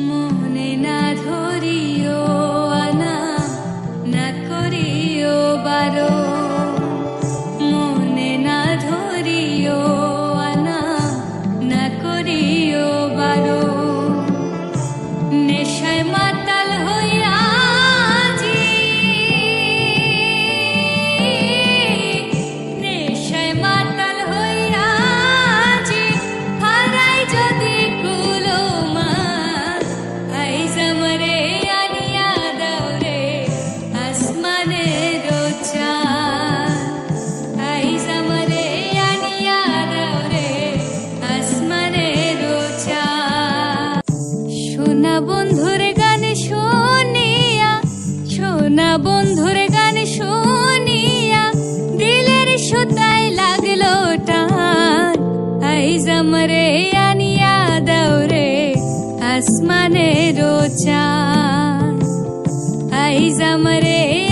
মনে না ধরি रे यादौरे अस्मने रोचा। ऐ जमरे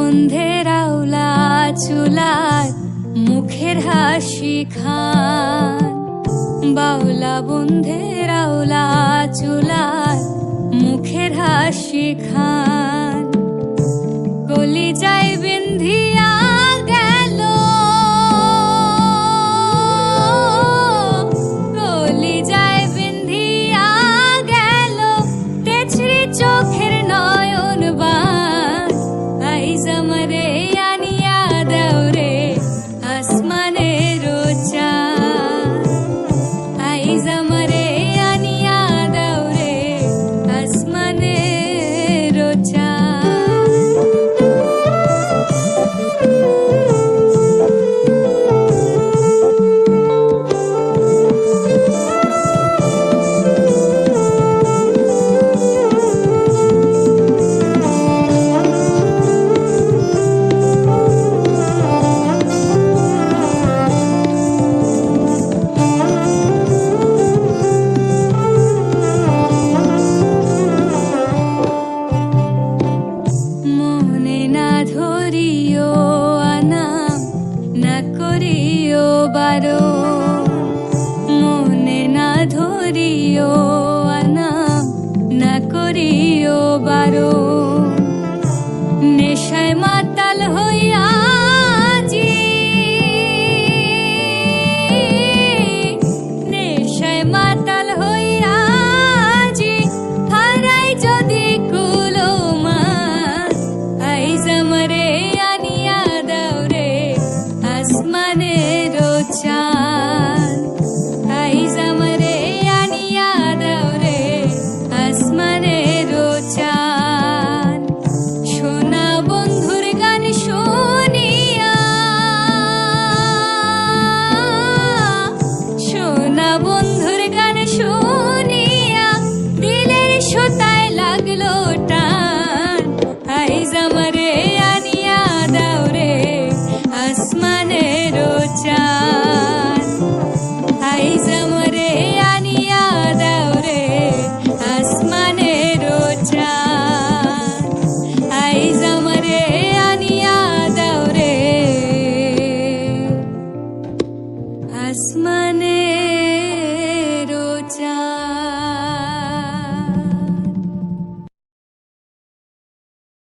গন্ধের আউলা চুলার, মুখের হাসি খান। বাউলা বন্ধের আউলা চুলার, মুখের হাসি খান। কলি যাইবে বারো। মনে না ধরিও আনা না করিও বারো।